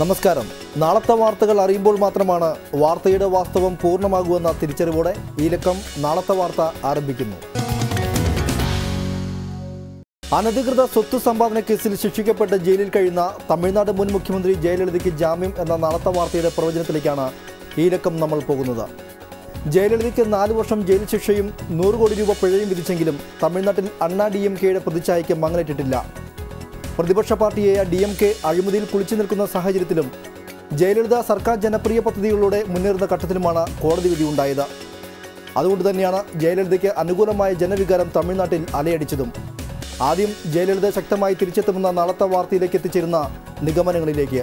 നമസ്കാരം. നാളത്തെ വാർത്തകൾ അറിയുമ്പോൾ മാത്രമാണ് വാർത്തയുടെ വാസ്തവം പൂർണമാകുമെന്ന തിരിച്ചറിവോടെ ഈ ലക്കം നാളത്തെ വാർത്ത ആരംഭിക്കുന്നു. അനധികൃത സ്വത്ത് സമ്പാദന കേസിൽ ശിക്ഷിക്കപ്പെട്ട് ജയിലിൽ കഴിയുന്ന തമിഴ്നാട് മുൻ മുഖ്യമന്ത്രി ജയലളിതയ്ക്ക് ജാമ്യം എന്ന നാളത്തെ വാർത്തയുടെ പ്രവചനത്തിലേക്കാണ് ഈ ലക്കം നമ്മൾ പോകുന്നത്. ജയലളിതയ്ക്ക് നാലു വർഷം ജയിൽ ശിക്ഷയും നൂറ് കോടി രൂപ പിഴയും വിധിച്ചെങ്കിലും തമിഴ്നാട്ടിൽ അണ്ണാ ഡി എം കെയുടെ പ്രതിച്ഛായയ്ക്ക് മങ്ങലേറ്റിട്ടില്ല. പ്രതിപക്ഷ പാർട്ടിയായ ഡി എം കെ അഴിമതിയിൽ കുളിച്ചു നിൽക്കുന്ന സാഹചര്യത്തിലും ജയലളിത സർക്കാർ ജനപ്രിയ പദ്ധതികളിലൂടെ മുന്നേറുന്ന ഘട്ടത്തിലുമാണ് കോടതി വിധി ഉണ്ടായത്. അതുകൊണ്ട് തന്നെയാണ് ജയലളിതയ്ക്ക് അനുകൂലമായ ജനവികാരം തമിഴ്നാട്ടിൽ അലയടിച്ചതും. ആദ്യം ജയലളിത ശക്തമായി തിരിച്ചെത്തുമെന്ന നാളത്തെ വാർത്തയിലേക്ക് എത്തിച്ചേരുന്ന നിഗമനങ്ങളിലേക്ക്.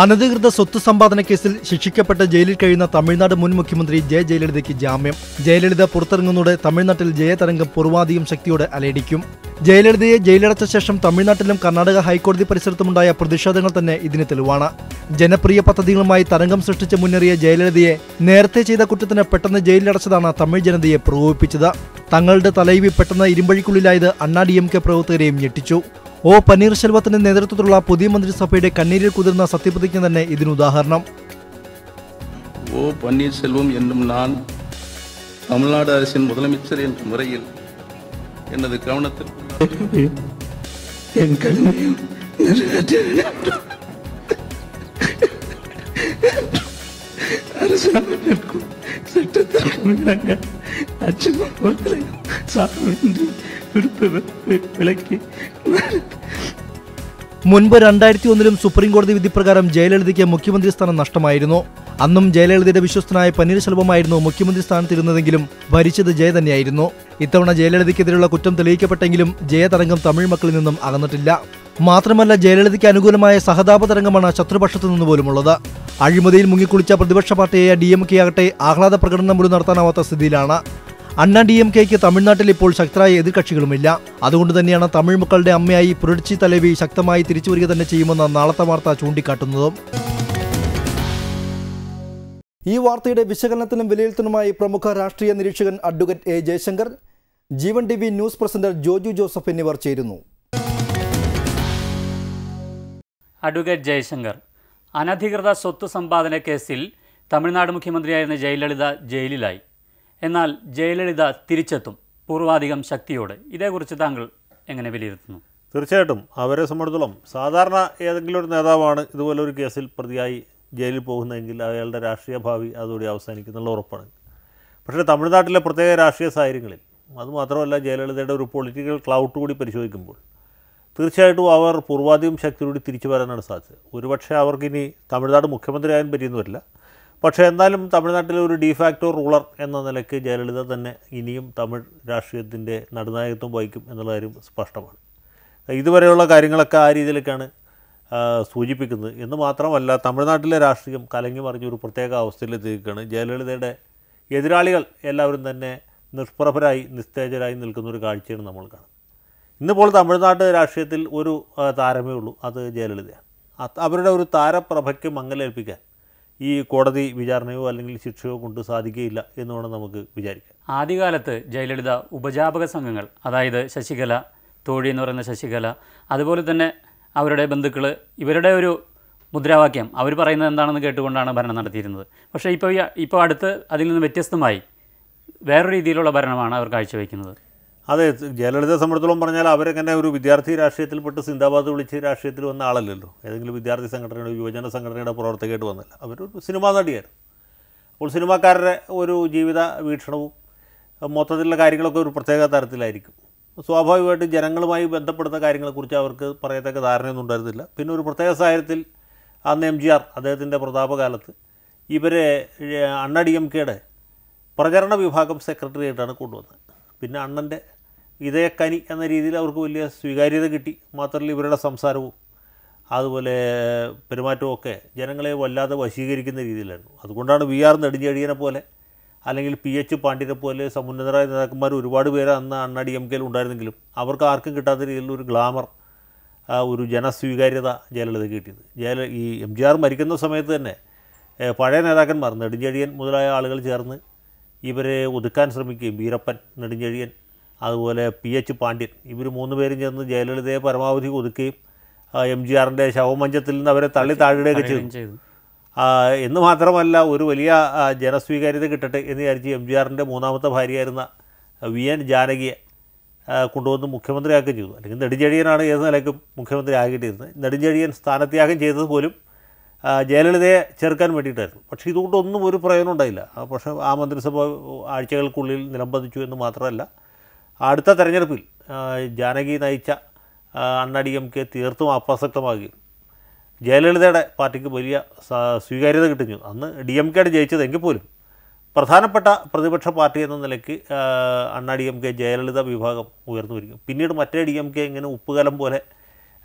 അനധികൃത സ്വത്ത് സമ്പാദന കേസിൽ ശിക്ഷിക്കപ്പെട്ട ജയിലിൽ കഴിയുന്ന തമിഴ്നാട് മുൻ മുഖ്യമന്ത്രി ജെ ജയലളിതയ്ക്ക് ജാമ്യം. ജയലളിത പുറത്തിറങ്ങുന്നതോടെ തമിഴ്നാട്ടിൽ ജയതരംഗം പൂർവാധികം ശക്തിയോടെ അലയടിക്കും. ജയലളിതയെ ജയിലടച്ച ശേഷം തമിഴ്നാട്ടിലും കർണാടക ഹൈക്കോടതി പരിസരത്തുമുണ്ടായ പ്രതിഷേധങ്ങൾ തന്നെ ഇതിന് തെളിവാണ്. ജനപ്രിയ പദ്ധതികളുമായി തരംഗം സൃഷ്ടിച്ച് മുന്നേറിയ ജയലളിതയെ നേരത്തെ ചെയ്ത കുറ്റത്തിന് പെട്ടെന്ന് ജയിലിലടച്ചതാണ് തമിഴ് ജനതയെ പ്രകോപിപ്പിച്ചത്. തങ്ങളുടെ തലൈവി പെട്ടെന്ന് ഇരുമ്പഴിക്കുള്ളിലായത് അണ്ണാ ഡി എം കെ പ്രവർത്തകരെയും ഞെട്ടിച്ചു. ഒ പന്നീർശെൽവത്തിന്റെ നേതൃത്വത്തിലുള്ള പുതിയ മന്ത്രിസഭയുടെ കണ്ണീരിൽ കുതിർന്ന സത്യപ്രതിജ്ഞ തന്നെ ഇതിനുദാഹരണം ஓ பன்னீர்செல்வம் என்னும் நான் தமிழ்நாடு அரசின் முதலமைச்சர் என்ற முறையில் எனது கவனத்தில் என் கடமையும் நிறைவேற்ற அரசாங்கத்திற்கும் சட்டத்திற்கும் അച്ഛനും പോലെ സാറിന്റെ ഒരു മുൻപ് രണ്ടായിരത്തി ഒന്നിലും സുപ്രീം കോടതി വിധിപ്രകാരം ജയലളിതയ്ക്ക് മുഖ്യമന്ത്രി സ്ഥാനം നഷ്ടമായിരുന്നു. അന്നും ജയലളിതയുടെ വിശ്വസ്തനായ പനീർശെൽവമായിരുന്നു മുഖ്യമന്ത്രി സ്ഥാനത്തിരുന്നതെങ്കിലും ഭരിച്ചത് ജയ തന്നെയായിരുന്നു. ഇത്തവണ ജയലളിതയ്ക്കെതിരെയുള്ള കുറ്റം തെളിയിക്കപ്പെട്ടെങ്കിലും ജയതരംഗം തമിഴ് മക്കളിൽ നിന്നും അകന്നിട്ടില്ല. മാത്രമല്ല ജയലളിതയ്ക്ക് അനുകൂലമായ സഹതാപ തരംഗമാണ് ശത്രുപക്ഷത്തു നിന്ന് പോലുമുള്ളത്. അഴിമതിയിൽ മുങ്ങിക്കുളിച്ച പ്രതിപക്ഷ പാർട്ടിയായ ഡി എം കെ ആകട്ടെ ആഹ്ലാദ പ്രകടനം പോലും നടത്താനാവാത്ത സ്ഥിതിയിലാണ്. അണ്ണാ ഡി എം കെക്ക് തമിഴ്നാട്ടിൽ ഇപ്പോൾ ശക്തരായ എതിർകക്ഷികളുമില്ല. അതുകൊണ്ട് തന്നെയാണ് തമിഴ് മക്കളുടെ അമ്മയായി പുരട്ചി തലവി ശക്തമായി തിരിച്ചു വരിക തന്നെ ചെയ്യുമെന്ന നാളത്തെ വാർത്ത ചൂണ്ടിക്കാട്ടുന്നതും. ഈ വാർത്തയുടെ വിശകലനത്തിനും വിലയിരുത്തലുമായി പ്രമുഖ രാഷ്ട്രീയ നിരീക്ഷകൻ advocate A Jayashankar Jeevan T V news presenter Joju Joseph എന്നിവർ ചേരുന്നു. അഡ്വക്കേറ്റ് ജയശങ്കർ. അനധികൃത സ്വത്ത് സമ്പാദന കേസിൽ തമിഴ്നാട് മുഖ്യമന്ത്രിയായിരുന്ന ജയലളിത ജയിലിലായി. എന്നാൽ ജയലളിത തിരിച്ചെത്തും പൂർവാധികം ശക്തിയോടെ. ഇതേക്കുറിച്ച് താങ്കൾ എങ്ങനെ വിലയിരുത്തുന്നു? തീർച്ചയായിട്ടും. അവരെ സംബന്ധിച്ചിടത്തോളം സാധാരണ ഏതെങ്കിലും ഒരു നേതാവാണ് ഇതുപോലെ ഒരു കേസിൽ പ്രതിയായി ജയിലിൽ പോകുന്നതെങ്കിൽ അയാളുടെ രാഷ്ട്രീയ ഭാവി അതോടെ അവസാനിക്കുന്നുള്ള ഉറപ്പാണ്. പക്ഷേ തമിഴ്നാട്ടിലെ പ്രത്യേക രാഷ്ട്രീയ സാഹചര്യങ്ങളിൽ അതുമാത്രമല്ല ജയലളിതയുടെ ഒരു പൊളിറ്റിക്കൽ ക്ലൗട്ട് കൂടി പരിശോധിക്കുമ്പോൾ തീർച്ചയായിട്ടും അവർ പൂർവാധികം ശക്തിയോട് തിരിച്ചു വരാനാണ് സാധ്യത. ഒരുപക്ഷെ അവർക്കിനി തമിഴ്നാട് മുഖ്യമന്ത്രിയാകാൻ പറ്റിയെന്ന് വരില്ല പക്ഷേ എന്നാലും തമിഴ്നാട്ടിലെ ഒരു ഡിഫാക്ടോ റൂളർ എന്ന നിലയ്ക്ക് ജയലളിത തന്നെ ഇനിയും തമിഴ് രാഷ്ട്രീയത്തിന്റെ നടുനായകത്വം വഹിക്കും എന്നുള്ള കാര്യം സ്പഷ്ടമാണ്. ഇതുവരെയുള്ള കാര്യങ്ങളൊക്കെ ആ രീതിയിലേക്കാണ് സൂചിപ്പിക്കുന്നത്. എന്ന് മാത്രമല്ല തമിഴ്നാട്ടിലെ രാഷ്ട്രീയം കലങ്ങി മറിഞ്ഞ ഒരു പ്രത്യേക അവസ്ഥയിലെത്തിയിരിക്കുകയാണ്. ജയലളിതയുടെ എതിരാളികൾ എല്ലാവരും തന്നെ നിഷ്പ്രഭരായി നിസ്തേജരായി നിൽക്കുന്ന ഒരു കാഴ്ചയാണ് നമ്മൾ കാണുന്നത്. ഇന്നിപ്പോൾ തമിഴ്നാട് രാഷ്ട്രീയത്തിൽ ഒരു താരമേ ഉള്ളൂ. അത് ജയലളിതയാണ്. അവരുടെ ഒരു താരപ്രഭയ്ക്ക് മങ്ങലേൽപ്പിക്കാൻ ഈ കോടതി വിചാരണയോ അല്ലെങ്കിൽ ശിക്ഷയോ കൊണ്ട് സാധിക്കുകയില്ല എന്ന് വേണം നമുക്ക് വിചാരിക്കാം ആദ്യകാലത്ത് ജയലളിത ഉപജാപക സംഘങ്ങൾ അതായത് ശശികല തോഴി എന്ന് പറയുന്ന ശശികല അതുപോലെ തന്നെ അവരുടെ ബന്ധുക്കൾ ഇവരുടെ ഒരു മുദ്രാവാക്യം അവർ പറയുന്നത് എന്താണെന്ന് കേട്ടുകൊണ്ടാണ് ഭരണം നടത്തിയിരുന്നത്. പക്ഷേ ഇപ്പോൾ ഇപ്പോൾ അടുത്ത് അതിൽ നിന്ന് വ്യത്യസ്തമായി വേറൊരു രീതിയിലുള്ള ഭരണമാണ് അവർ കാഴ്ചവെക്കുന്നത്. അതെ ജയലളിതയെ സംബന്ധിച്ചോളം പറഞ്ഞാൽ അവരെങ്ങനെ ഒരു വിദ്യാർത്ഥി രാഷ്ട്രീയത്തിൽപ്പെട്ട് സിന്ദാബാദ് വിളിച്ച് രാഷ്ട്രീയത്തിൽ വന്ന ആളല്ലല്ലോ. ഏതെങ്കിലും വിദ്യാർത്ഥി സംഘടനയുടെ യുവജന സംഘടനയുടെ പ്രവർത്തകയായിട്ട് വന്നില്ല അവരൊരു സിനിമാ നടിയായിരുന്നു. അപ്പോൾ സിനിമാക്കാരുടെ ഒരു ജീവിത വീക്ഷണവും മൊത്തത്തിലുള്ള കാര്യങ്ങളൊക്കെ ഒരു പ്രത്യേക തരത്തിലായിരിക്കും. സ്വാഭാവികമായിട്ടും ജനങ്ങളുമായി ബന്ധപ്പെടുന്ന കാര്യങ്ങളെക്കുറിച്ച് അവർക്ക് പറയത്തക്ക ധാരണയൊന്നും ഉണ്ടായിരുന്നില്ല. പിന്നെ ഒരു പ്രത്യേക സാഹചര്യത്തിൽ അന്ന് എം ജി ആർ അദ്ദേഹത്തിന്റെ പ്രതാപകാലത്ത് ഇവരെ അണ്ണ ഡി എം കെയുടെ പ്രചരണ വിഭാഗം സെക്രട്ടറിയായിട്ടാണ് കൊണ്ടുവന്നത്. പിന്നെ അണ്ണന്റെ ഇതേ കനി എന്ന രീതിയിൽ അവർക്ക് വലിയ സ്വീകാര്യത കിട്ടി. മാത്രമല്ല ഇവരുടെ സംസാരവും അതുപോലെ പെരുമാറ്റവും ഒക്കെ ജനങ്ങളെ വല്ലാതെ വശീകരിക്കുന്ന രീതിയിലായിരുന്നു. അതുകൊണ്ടാണ് വി ആർ നെടുഞ്ചെഴിയനെ പോലെ അല്ലെങ്കിൽ പി എച്ച് പാണ്ഡ്യനെ പോലെ സമുന്നതരായ നേതാക്കന്മാർ ഒരുപാട് പേര് അന്ന് അണ്ണാടി എം കെയിൽ ഉണ്ടായിരുന്നെങ്കിലും അവർക്ക് ആർക്കും കിട്ടാത്ത രീതിയിലുള്ള ഒരു ഗ്ലാമർ ഒരു ജനസ്വീകാര്യത ജയലളിത കിട്ടിയത്. ജയല ഈ എം ജി ആർ മരിക്കുന്ന സമയത്ത് തന്നെ പഴയ നേതാക്കന്മാർ നെടുഞ്ചെഴിയൻ മുതലായ ആളുകൾ ചേർന്ന് ഇവരെ ഒതുക്കാൻ ശ്രമിക്കുകയും വീരപ്പൻ നെടുഞ്ഞഴിയൻ അതുപോലെ പി എച്ച് പാണ്ഡ്യൻ ഇവർ മൂന്ന് പേരും ചേർന്ന് ജയലളിതയെ പരമാവധി ഒതുക്കുകയും എം ജി ആറിന്റെ ശവമഞ്ചത്തിൽ നിന്ന് അവരെ തള്ളി താഴെയൊക്കെ ചെയ്തു. ചെയ്തു. എന്ന് മാത്രമല്ല ഒരു വലിയ ജനസ്വീകാര്യത കിട്ടട്ടെ എന്ന് വിചാരിച്ച് എം ജി ആറിന്റെ മൂന്നാമത്തെ ഭാര്യയായിരുന്ന വി എൻ ജാനകിയെ കൊണ്ടുവന്ന് മുഖ്യമന്ത്രിയാക്കുകയും ചെയ്തു. അല്ലെങ്കിൽ നെടുഞ്ചെഴിയനാണ് ഏത് നിലയ്ക്കും മുഖ്യമന്ത്രി ആകിയിട്ടിരുന്നത് നെടുഞ്ചെഴിയൻ സ്ഥാനത്യാഗം ചെയ്തത് പോലും ജയലളിതയെ ചേർക്കാൻ വേണ്ടിയിട്ടായിരുന്നു. പക്ഷേ ഇതുകൊണ്ടൊന്നും ഒരു പ്രയോജനം ഉണ്ടായില്ല. പക്ഷേ ആ മന്ത്രിസഭ ആഴ്ചകൾക്കുള്ളിൽ നിലംപതിച്ചു എന്ന് മാത്രമല്ല അടുത്ത തെരഞ്ഞെടുപ്പിൽ ജാനകി നയിച്ച അണ്ണ ഡി എം കെ തീർത്തും അപ്രസക്തമാകുകയും ജയലളിതയുടെ പാർട്ടിക്ക് വലിയ സ്വീകാര്യത കിട്ടുന്നു. അന്ന് ഡി എം കെയുടെ ജയിച്ചതെങ്കിൽ പോലും പ്രധാനപ്പെട്ട പ്രതിപക്ഷ പാർട്ടി എന്ന നിലയ്ക്ക് അണ്ണാ ഡി എം കെ ജയലളിത വിഭാഗം ഉയർന്നു വരിക പിന്നീട് മറ്റേ ഡി എം കെ ഇങ്ങനെ ഉപ്പുകലം പോലെ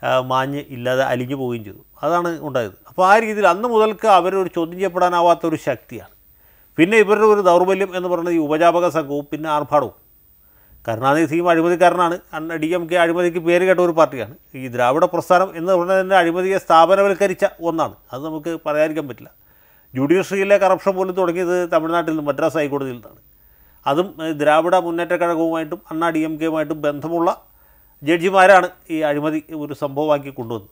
മാഞ്ഞ് ഇല്ലാതെ അലിഞ്ഞു പോവുകയും ചെയ്തു. അതാണ് ഉണ്ടായത്. അപ്പോൾ ആ രീതിയിൽ അന്ന് മുതൽക്ക് അവരൊരു ചോദ്യം ചെയ്യപ്പെടാനാവാത്ത ഒരു ശക്തിയാണ്. പിന്നെ ഇവരുടെ ഒരു ദൗർബല്യം എന്ന് പറയുന്നത് ഈ ഉപജാപക സംഘവും പിന്നെ ആർഭാടവും. കരുണാനിധിയും അഴിമതിക്കാരനാണ്. ഡി എം കെ അഴിമതിക്ക് പേര് കേട്ട ഒരു പാർട്ടിയാണ്. ഈ ദ്രാവിഡ പ്രസ്ഥാനം എന്ന് പറഞ്ഞാൽ തന്നെ അഴിമതിയെ സ്ഥാപനവൽക്കരിച്ച ഒന്നാണ്. അത് നമുക്ക് പറയാതിരിക്കാൻ പറ്റില്ല. ജുഡീഷ്യറിയിലെ കറപ്ഷൻ പോലും തുടങ്ങിയത് തമിഴ്നാട്ടിൽ നിന്ന് മദ്രാസ് ഹൈക്കോടതിയിൽ നിന്നാണ്. അതും ദ്രാവിഡ മുന്നേറ്റ കഴകവുമായിട്ടും അണ്ണാ ഡി എം കെയുമായിട്ടും ബന്ധമുള്ള ജഡ്ജിമാരാണ് ഈ അഴിമതി ഒരു സംഭവമാക്കി കൊണ്ടുവന്നത്.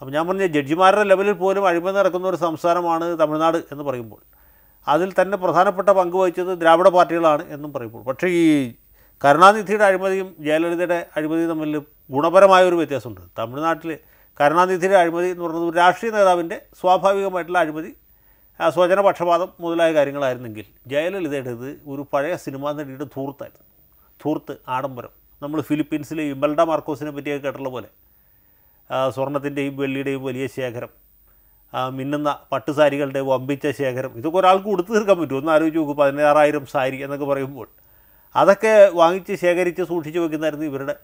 അപ്പം ഞാൻ പറഞ്ഞ ജഡ്ജിമാരുടെ ലെവലിൽ പോലും അഴിമതി നടക്കുന്ന ഒരു സംസ്ഥാനമാണ് തമിഴ്നാട് എന്ന് പറയുമ്പോൾ അതിൽ തന്നെ പ്രധാനപ്പെട്ട പങ്ക് വഹിച്ചത് ദ്രാവിഡ പാർട്ടികളാണ് എന്നും പറയുമ്പോൾ. പക്ഷേ ഈ കരുണാനിധിയുടെ അഴിമതിയും ജയലളിതയുടെ അഴിമതിയും തമ്മിൽ ഗുണപരമായ ഒരു വ്യത്യാസമുണ്ട്. തമിഴ്നാട്ടിൽ കരുണാനിധിയുടെ അഴിമതി എന്ന് പറയുന്നത് ഒരു രാഷ്ട്രീയ നേതാവിന്റെ സ്വാഭാവികമായിട്ടുള്ള അഴിമതി ആ, സ്വജനപക്ഷപാതം മുതലായ കാര്യങ്ങളായിരുന്നെങ്കിൽ ജയലളിതയുടേത് ഒരു പഴയ സിനിമാ നടിയുടെ ധൂർത്തായിരുന്നു. ധൂർത്ത് ആഡംബരം. നമ്മൾ ഫിലിപ്പീൻസിലെ ഇമൽഡ മാർക്കോസിനെ പറ്റിയൊക്കെ കേട്ടുള്ള പോലെ സ്വർണത്തിന്റെയും വെള്ളിയുടെയും വലിയ ശേഖരം മിന്നുന്ന പട്ടുസാരികളുടെ വമ്പിച്ച ശേഖരം ഇതൊക്കെ ഒരാൾക്ക് കൊടുത്തു തീർക്കാൻ പറ്റുമോ? ഒന്ന് ആലോചിച്ച് നോക്കും പതിനാറായിരം സാരി എന്നൊക്കെ പറയുമ്പോൾ. അതൊക്കെ വാങ്ങിച്ച് ശേഖരിച്ച് സൂക്ഷിച്ച് വെക്കുന്നതായിരുന്നു ഇവരുടെ